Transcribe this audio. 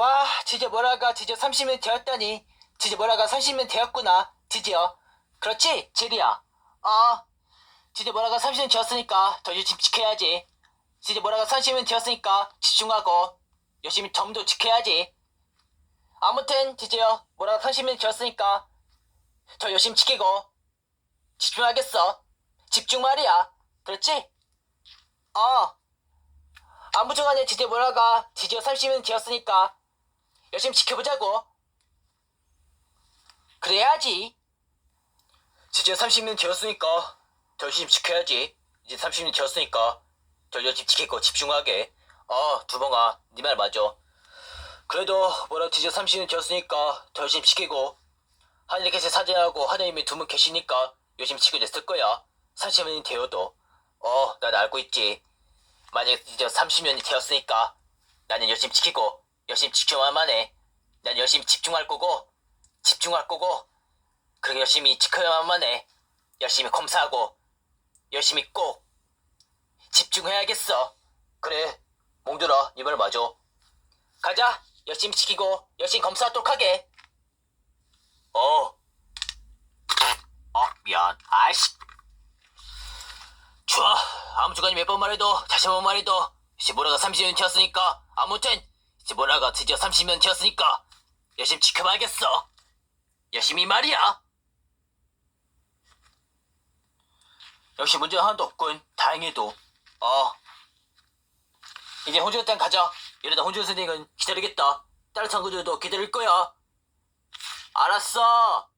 와, 드디어 뭐라가 드디어 30년 되었다니. 드디어 뭐라가 30년 되었구나. 드디어. 그렇지, 제리야. 어. 드디어 뭐라가 30년 되었으니까 더 열심히 지켜야지. 드디어 뭐라가 30년 되었으니까 집중하고 열심히 점도 지켜야지. 아무튼 드디어 뭐라가 30년 되었으니까 더 열심히 지키고 집중하겠어. 집중 말이야. 그렇지? 어. 아무튼 간에 드디어 뭐라가 드디어 30년 되었으니까 열심히 지켜보자고. 그래야지. 드디어 30년 되었으니까 더 열심히 지켜야지. 이제 30년 되었으니까 더 열심히 지키고 집중하게. 어, 두봉아, 네 말 맞아. 그래도 뭐라 드디어 30년 되었으니까 더 열심히 지키고 하늘께서 사죄하고 하나님이 두분 계시니까 열심히 있을 거야. 30년이 되어도. 어, 난 알고 있지. 만약에 이제 30년이 되었으니까 나는 열심히 지키고 열심히 지켜야만 해. 난 열심히 집중할 거고 집중할 거고 그렇게 열심히 지켜야만 해. 열심히 검사하고 열심히 꼭 집중해야겠어. 그래, 몽들아, 이말 맞아. 가자. 열심히 지키고 열심히 검사하도록 하게. 어. 어, 미안. 아이씨. 좋아. 아무튼간에 몇번 말해도 다시 한 번 말해도 모라가 30년 되었으니까 아무튼 모라가 드디어 30년 되었으니까 열심히 지켜봐야겠어. 열심히 말이야. 역시 문제 하나도 없군. 다행히도. 어. 이제 혼주 일단 가자. 이러다 혼주 선생은 기다리겠다. 따뜻한 그들도 기다릴 거야. 알았어.